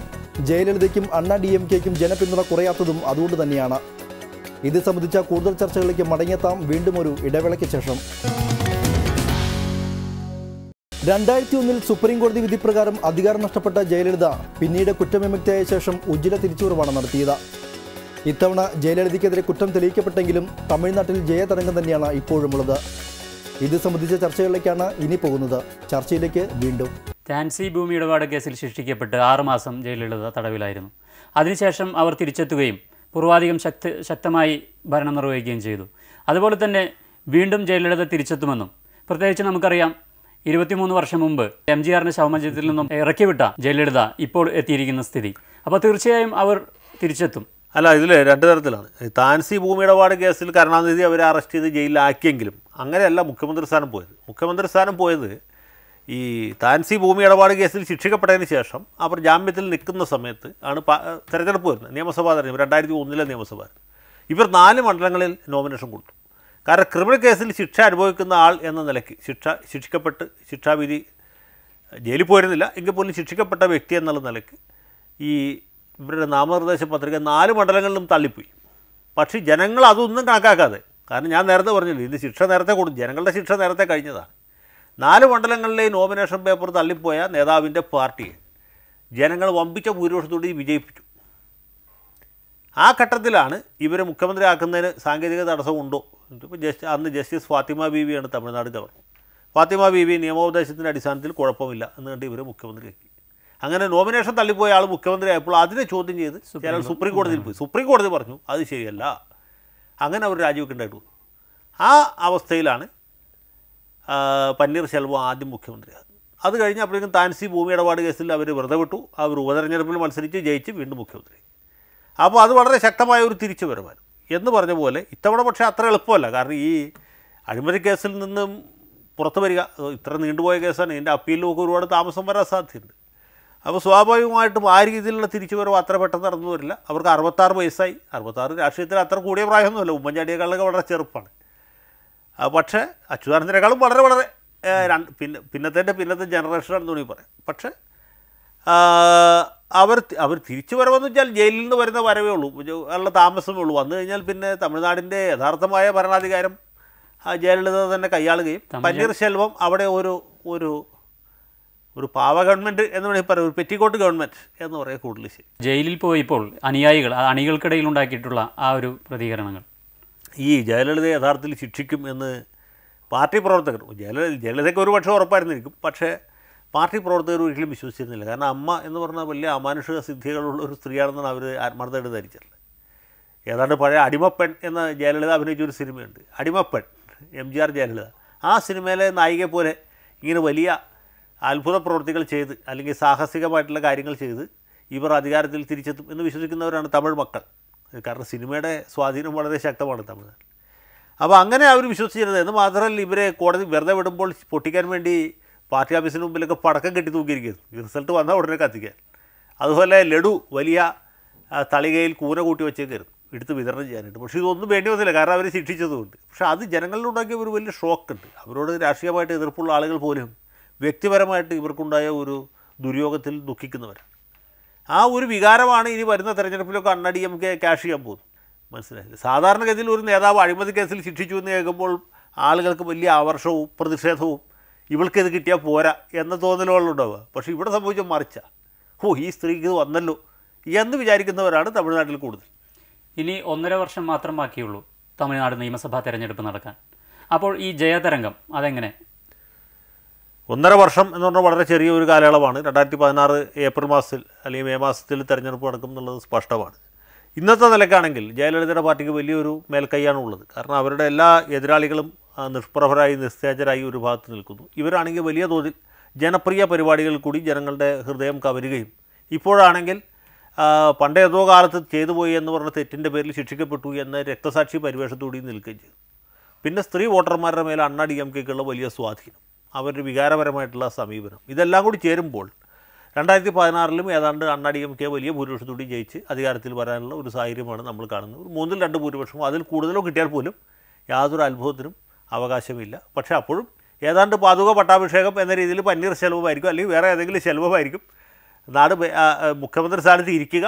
ജയലളിതയ്ക്കും അണ്ണ ഡി എം കെക്കും ജനപിന്തുണ കുറയാത്തതും അതുകൊണ്ട് തന്നെയാണ്. ഇത് സംബന്ധിച്ച കൂടുതൽ ചർച്ചകളിലേക്ക് മടങ്ങിയെത്താം. വീണ്ടും ഒരു ഇടവേളയ്ക്ക് ശേഷം. രണ്ടായിരത്തി ഒന്നിൽ സുപ്രീംകോടതി വിധി പ്രകാരം അധികാരം നഷ്ടപ്പെട്ട ജയലളിത പിന്നീട് കുറ്റവിമുക്തിയായ ശേഷം ഉജ്ജ്വല തിരിച്ചുവരവാണ് നടത്തിയത്. ഇത്തവണ ജയലളിതയ്ക്കെതിരെ കുറ്റം തെളിയിക്കപ്പെട്ടെങ്കിലും തമിഴ്നാട്ടിൽ ജയതരംഗം തന്നെയാണ് ഇപ്പോഴുമുള്ളത്. ഇത് സംബന്ധിച്ച ചർച്ചകളിലേക്കാണ് ഇനി പോകുന്നത്. ചർച്ചയിലേക്ക് വീണ്ടും. ഝാൻസി ഭൂമി ഇടപാട് കേസിൽ ശിക്ഷിക്കപ്പെട്ട് ആറുമാസം ജയിലിലുള്ളത് തടവിലായിരുന്നു. അതിനുശേഷം അവർ തിരിച്ചെത്തുകയും പൂർവാധികം ശക്തി ശക്തമായി ഭരണം നിർവഹിക്കുകയും ചെയ്തു. അതുപോലെ തന്നെ വീണ്ടും ജയിലിലത തിരിച്ചെത്തുമെന്നും പ്രത്യേകിച്ച് നമുക്കറിയാം ഇരുപത്തിമൂന്ന് വർഷം മുമ്പ് എം ജി ആറിന്റെ ശവമഞ്ചത്തിൽ നിന്നും ഇറക്കിവിട്ട ജയലളിത ഇപ്പോൾ എത്തിയിരിക്കുന്ന സ്ഥിതി. അപ്പോൾ തീർച്ചയായും അവർ തിരിച്ചെത്തും. അല്ല ഇതിൽ രണ്ട് തരത്തിലാണ്. താൻസി ഭൂമി ഇടപാട് കേസിൽ കരുണാനിധി അവരെ അറസ്റ്റ് ചെയ്ത് ജയിലിലാക്കിയെങ്കിലും അങ്ങനെയല്ല മുഖ്യമന്ത്രി സ്ഥാനം പോയത്. മുഖ്യമന്ത്രി സ്ഥാനം പോയത് ഈ താൻസി ഭൂമി ഇടപാട് കേസിൽ ശിക്ഷിക്കപ്പെട്ടതിന് ശേഷം അവർ ജാമ്യത്തിൽ നിൽക്കുന്ന സമയത്ത് ആണ് തെരഞ്ഞെടുപ്പ് വരുന്നത്. നിയമസഭാ തെരഞ്ഞെടുപ്പ് രണ്ടായിരത്തി ഒന്നിലെ നിയമസഭ ഇവർ നാല് മണ്ഡലങ്ങളിൽ നോമിനേഷൻ കൊടുത്തു. കാരണം ക്രിമിനൽ കേസിൽ ശിക്ഷ അനുഭവിക്കുന്ന ആൾ എന്ന നിലയ്ക്ക് ശിക്ഷ ശിക്ഷിക്കപ്പെട്ട് ശിക്ഷാവിധി ജയിലിൽ പോയിരുന്നില്ല. എങ്കിൽ പോലും ശിക്ഷിക്കപ്പെട്ട വ്യക്തി എന്നുള്ള നിലയ്ക്ക് ഈ ഇവരുടെ നാമനിർദ്ദേശ പത്രിക നാല് മണ്ഡലങ്ങളിലും തള്ളിപ്പോയി. പക്ഷേ ജനങ്ങൾ അതൊന്നും കണക്കാക്കാതെ കാരണം ഞാൻ നേരത്തെ പറഞ്ഞില്ലേ ഇത് ശിക്ഷ നേരത്തെ കൊടുത്തു ജനങ്ങളുടെ ശിക്ഷ നേരത്തെ കഴിഞ്ഞതാണ്. നാല് മണ്ഡലങ്ങളിലെ നോമിനേഷൻ പേപ്പർ തള്ളിപ്പോയ നേതാവിന്റെ പാർട്ടിയെ ജനങ്ങൾ വമ്പിച്ച ഭൂരിപക്ഷത്തോടെ വിജയിപ്പിച്ചു. ആ ഘട്ടത്തിലാണ് ഇവരെ മുഖ്യമന്ത്രി മുഖ്യമന്ത്രിയാക്കുന്നതിന് സാങ്കേതിക തടസ്സമുണ്ടോ ഇപ്പോൾ ജസ്റ്റ് അന്ന് ജസ്റ്റിസ് ഫാത്തിമ ബീവിയാണ് തമിഴ്നാട് ഗവർണർ. ഫാത്തിമ ബീവി നിയമോപദേശത്തിന്റെ അടിസ്ഥാനത്തിൽ കുഴപ്പമില്ല എന്ന് കണ്ട് ഇവരെ മുഖ്യമന്ത്രിയാക്കി അങ്ങനെ നോമിനേഷൻ തള്ളിപ്പോയ ആൾ മുഖ്യമന്ത്രിയായപ്പോൾ അതിനെ ചോദ്യം ചെയ്ത് കേരള സുപ്രീം കോടതിയിൽ പോയി. സുപ്രീം കോടതി പറഞ്ഞു അത് ശരിയല്ല. അങ്ങനെ അവർ രാജിവെക്കേണ്ടതായിട്ട് വന്നു ആ അവസ്ഥയിലാണ് പന്നീർശെൽവം ആദ്യം മുഖ്യമന്ത്രിയാകുന്നത് അത് കഴിഞ്ഞ് അപ്പോഴേക്കും താൻസി ഭൂമി ഇടപാട് കേസിൽ അവർ വെറുതെ വിട്ടു. അവർ ഉപതെരഞ്ഞെടുപ്പിൽ മത്സരിച്ച് ജയിച്ച് വീണ്ടും മുഖ്യമന്ത്രി. അപ്പോൾ അത് വളരെ ശക്തമായ ഒരു തിരിച്ചു വരുമാനം എന്ന് പറഞ്ഞ പോലെ ഇത്തവണ പക്ഷേ അത്ര എളുപ്പമല്ല. കാരണം ഈ അഴിമതി കേസിൽ നിന്നും പുറത്തു വരിക ഇത്ര നീണ്ടുപോയ കേസാണ്. ഇതിന്റെ അപ്പീലിലൊക്കെ ഒരുപാട് താമസം വരാൻ സാധ്യതയുണ്ട്. അപ്പോൾ സ്വാഭാവികമായിട്ടും ആ രീതിയിലുള്ള തിരിച്ചുവരവ് അത്ര പെട്ടെന്ന് നടന്നു വരില്ല. അവർക്ക് അറുപത്താറ് വയസ്സായി. അറുപത്താറ് രാഷ്ട്രീയത്തിൽ അത്ര കൂടിയ പ്രായമൊന്നുമല്ല. ഉമ്മൻചാണ്ടിയേക്കാളൊക്കെ വളരെ ചെറുപ്പമാണ് പക്ഷേ അച്യുതാനന്ദനേക്കാളും വളരെ വളരെ രണ്ട് പിന്നെ പിന്നത്തെ പിന്നത്തെ ജനറേഷനാണെന്ന് വേണമെങ്കിൽ പറയാം. പക്ഷേ അവർ അവർ തിരിച്ചു വരവെന്ന് വെച്ചാൽ ജയിലിൽ നിന്ന് വരുന്ന വരവേ ഉള്ളൂ. ഉള്ള താമസമേ ഉള്ളൂ. വന്നു കഴിഞ്ഞാൽ പിന്നെ തമിഴ്നാടിന്റെ യഥാർത്ഥമായ ഭരണാധികാരം ജയലളിത തന്നെ കൈയാളുകയും പന്നീർശെൽവം അവിടെ ഒരു ഒരു ഒരു പാവ ഗവൺമെന്റ് എന്ന് വേണമെങ്കിൽ പറയാം ഒരു പെറ്റിക്കോട്ട് ഗവൺമെന്റ് എന്ന് പറയാം കൂടുതൽ ശരി. ജയിലിൽ പോയിപ്പോൾ അനുയായികൾ ആ അണികൾക്കിടയിൽ ഉണ്ടാക്കിയിട്ടുള്ള ആ ഒരു പ്രതികരണങ്ങൾ. ഈ ജയലളിതയെ യഥാർത്ഥത്തിൽ ശിക്ഷിക്കും എന്ന് പാർട്ടി പ്രവർത്തകർ ജയലളിത ജയലളിതയ്ക്ക് ഒരു പക്ഷേ ഉറപ്പായിരുന്നിരിക്കും പക്ഷേ പാർട്ടി പ്രവർത്തകർ ഒരിക്കലും വിശ്വസിച്ചിരുന്നില്ല. കാരണം അമ്മ എന്ന് പറഞ്ഞാൽ വലിയ അമാനുഷിക സിദ്ധികളുള്ള ഒരു സ്ത്രീയാണെന്നാണ് അവർ ആത്മാർത്ഥമായിട്ട് ധരിച്ചത് ഏതാണ്ട് പഴയ അടിമപ്പെൺ എന്ന ജയലളിത അഭിനയിച്ച ഒരു സിനിമയുണ്ട്. Adimaipenn M G R Jayalalithaa. ആ സിനിമയിലെ നായികയെ പോലെ ഇങ്ങനെ വലിയ അത്ഭുത പ്രവൃത്തികൾ ചെയ്ത് അല്ലെങ്കിൽ സാഹസികമായിട്ടുള്ള കാര്യങ്ങൾ ചെയ്ത് ഇവർ അധികാരത്തിൽ തിരിച്ചെത്തും എന്ന് വിശ്വസിക്കുന്നവരാണ് തമിഴ് മക്കൾ. കാരണം സിനിമയുടെ സ്വാധീനം വളരെ ശക്തമാണ് തമിഴ്നാട്ടിൽ അപ്പോൾ അങ്ങനെ അവർ വിശ്വസിച്ചിരുന്നത്. എന്ന് മാത്രമല്ല ഇവരെ കോടതി വെറുതെ വിടുമ്പോൾ പൊട്ടിക്കാൻ വേണ്ടി പാർട്ടി ഓഫീസിന് മുമ്പിലൊക്കെ പടക്കം കെട്ടി തൂക്കിയിരിക്കുന്നു. റിസൾട്ട് വന്നാൽ ഉടനെ കത്തിക്കാൻ. അതുപോലെ ലഡു വലിയ തളികയിൽ കൂര കൂട്ടി വെച്ചേക്കരുത് എടുത്ത് വിതരണം ചെയ്യാനായിട്ട്. പക്ഷേ ഇതൊന്നും വേണ്ടി വന്നില്ല. കാരണം അവർ ശിക്ഷിച്ചതുകൊണ്ട്. പക്ഷേ അത് ജനങ്ങളിലുണ്ടാക്കിയ ഒരു വലിയ ഷോക്കുണ്ട്. അവരോട് രാഷ്ട്രീയമായിട്ട് എതിർപ്പുള്ള ആളുകൾ പോലും വ്യക്തിപരമായിട്ട് ഇവർക്കുണ്ടായ ഒരു ദുര്യോഗത്തിൽ ദുഃഖിക്കുന്നവരാണ് ആ ഒരു വികാരമാണ് ഇനി വരുന്ന തെരഞ്ഞെടുപ്പിലൊക്കെ അണ്ണടി നമുക്ക് ക്യാഷ് ചെയ്യാൻ പോകുന്നത്. മനസ്സിലായില്ല? സാധാരണഗതിയിൽ ഒരു നേതാവ് അഴിമതി കേസിൽ ശിക്ഷിച്ചു എന്ന് കേൾക്കുമ്പോൾ ആളുകൾക്ക് വലിയ ആവർഷവും പ്രതിഷേധവും ഇവൾക്ക് ഇത് കിട്ടിയാൽ പോരാ എന്ന തോന്നലുകളുണ്ടാവുക. പക്ഷേ ഇവിടെ സംഭവിച്ച മറിച്ച ഓ ഈ സ്ത്രീക്ക് ഇത് വന്നല്ലോ എന്ന് വിചാരിക്കുന്നവരാണ് തമിഴ്നാട്ടിൽ കൂടുതൽ. ഇനി ഒന്നര വർഷം മാത്രം ബാക്കിയുള്ളൂ തമിഴ്നാട് നിയമസഭാ തെരഞ്ഞെടുപ്പ് നടക്കാൻ. അപ്പോൾ ഈ ജയതരംഗം അതെങ്ങനെ? ഒന്നര വർഷം എന്ന് പറഞ്ഞാൽ വളരെ ചെറിയ ഒരു കാലയളവാണ്. രണ്ടായിരത്തി പതിനാറ് ഏപ്രിൽ മാസത്തിൽ അല്ലെങ്കിൽ മെയ് മാസത്തിൽ തെരഞ്ഞെടുപ്പ് നടക്കും എന്നുള്ളത് സ്പഷ്ടമാണ്. ഇന്നത്തെ നിലക്കാണെങ്കിൽ ജയലളിതയുടെ പാർട്ടിക്ക് വലിയൊരു മേൽക്കൈയാണ് ഉള്ളത്. കാരണം അവരുടെ എല്ലാ എതിരാളികളും നിഷ്പ്രഭരായി നിസ്തേജരായി ഒരു ഭാഗത്ത് നിൽക്കുന്നു. ഇവരാണെങ്കിൽ വലിയ തോതിൽ ജനപ്രിയ പരിപാടികളിൽ കൂടി ജനങ്ങളുടെ ഹൃദയം കവരുകയും ഇപ്പോഴാണെങ്കിൽ പണ്ട് ഏതോ കാലത്ത് ചെയ്തു പോയി എന്ന് പറഞ്ഞ തെറ്റിന്റെ പേരിൽ ശിക്ഷിക്കപ്പെട്ടു എന്ന രക്തസാക്ഷി പരിവേഷത്തോടെ നിൽക്കുകയും ചെയ്തു. പിന്നെ സ്ത്രീ വോട്ടർമാരുടെ മേലെ അണ്ണാ ഡി എം കെക്കുള്ള വലിയ സ്വാധീനം. അവരുടെ വികാരപരമായിട്ടുള്ള സമീപനം. ഇതെല്ലാം കൂടി ചേരുമ്പോൾ രണ്ടായിരത്തി പതിനാറിലും ഏതാണ്ട് അണ്ണാടിയും ഡി എം കെ വലിയ ഭൂരിപക്ഷത്തോടെയും ജയിച്ച് അധികാരത്തിൽ വരാനുള്ള ഒരു സാഹചര്യമാണ് നമ്മൾ കാണുന്നത്. ഒരു മൂന്നിൽ രണ്ട് ഭൂരിപക്ഷമോ അതിൽ കൂടുതലോ കിട്ടിയാൽ പോലും യാതൊരു അത്ഭുതത്തിനും അവകാശമില്ല. പക്ഷേ അപ്പോഴും ഏതാണ്ട് പാതുക പട്ടാഭിഷേകം എന്ന രീതിയിൽ പന്നീർ ശെൽവമായിരിക്കും അല്ലെങ്കിൽ വേറെ ഏതെങ്കിലും ശെൽവമായിരിക്കും. നാട് മുഖ്യമന്ത്രി സ്ഥാനത്ത് ഇരിക്കുക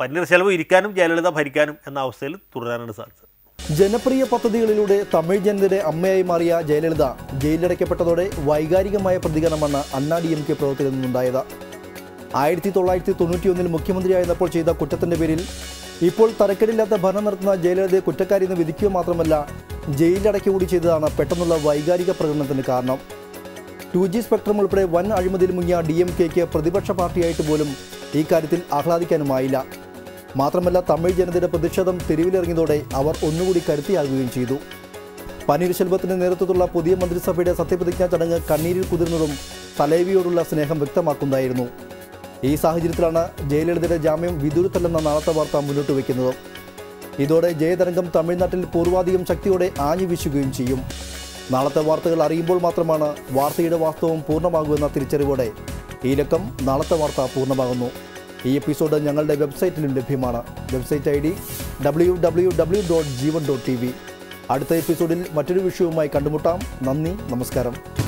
പന്നീർ ശെൽവം ഇരിക്കാനും ജയലളിത ഭരിക്കാനും എന്ന അവസ്ഥയിൽ തുടരാനാണ് സാധിച്ചത് ജനപ്രിയ പദ്ധതികളിലൂടെ തമിഴ് ജനതയുടെ അമ്മയായി മാറിയ ജയലളിത ജയിലിലടയ്ക്കപ്പെട്ടതോടെ വൈകാരികമായ പ്രതികരണമാണ് അണ്ണാ ഡി എം കെ പ്രവർത്തകരിൽ നിന്നുണ്ടായത്. ആയിരത്തി തൊള്ളായിരത്തി തൊണ്ണൂറ്റിയൊന്നിൽ മുഖ്യമന്ത്രിയായിരുന്നപ്പോൾ ചെയ്ത കുറ്റത്തിന്റെ പേരിൽ ഇപ്പോൾ തരക്കേടില്ലാത്ത ഭരണം നടത്തുന്ന ജയലളിതയെ കുറ്റക്കാരി എന്ന് വിധിക്കുക മാത്രമല്ല ജയിലിലടയ്ക്ക കൂടി ചെയ്തതാണ് പെട്ടെന്നുള്ള വൈകാരിക പ്രകടനത്തിന് കാരണം. ടു ജി സ്പെക്ട്രം ഉൾപ്പെടെ വൻ അഴിമതിയിൽ മുങ്ങിയ ഡി എം കെക്ക് പ്രതിപക്ഷ പാർട്ടിയായിട്ട് പോലും ഈ കാര്യത്തിൽ ആഹ്ലാദിക്കാനുമായില്ല. മാത്രമല്ല തമിഴ് ജനതയുടെ പ്രതിഷേധം തെരുവിലിറങ്ങിയതോടെ അവർ ഒന്നുകൂടി കരുത്തിയാകുകയും ചെയ്തു. പനീർശെൽവത്തിന്റെ നേതൃത്വത്തിലുള്ള പുതിയ മന്ത്രിസഭയുടെ സത്യപ്രതിജ്ഞാ ചടങ്ങ് കണ്ണീരിൽ കുതിർന്നതും തലേവിയോടുള്ള സ്നേഹം വ്യക്തമാക്കുന്നതായിരുന്നു. ഈ സാഹചര്യത്തിലാണ് ജയലളിതയുടെ ജാമ്യം വിദൂരത്തല്ലെന്ന നാളത്തെ വാർത്ത മുന്നോട്ട് വയ്ക്കുന്നത്. ഇതോടെ ജയതരംഗം തമിഴ്നാട്ടിൽ പൂർവാധികം ശക്തിയോടെ ആഞ്ഞു വീശുകയും ചെയ്യും. നാളത്തെ വാർത്തകൾ അറിയുമ്പോൾ മാത്രമാണ് വാർത്തയുടെ വാസ്തവം പൂർണമാകുമെന്ന തിരിച്ചറിവോടെ ഈ ലക്കം നാളത്തെ വാർത്ത പൂർണമാകുന്നു. ഈ എപ്പിസോഡ് ഞങ്ങളുടെ വെബ്സൈറ്റിലും ലഭ്യമാണ്. Website I D W W W dot Jeevan dot T V അടുത്ത എപ്പിസോഡിൽ മറ്റൊരു വിഷയവുമായി കണ്ടുമുട്ടാം. നന്ദി നമസ്കാരം.